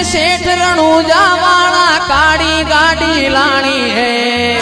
શેઠ રણુ જાવાણા કાળી ગાડી લાણી હે.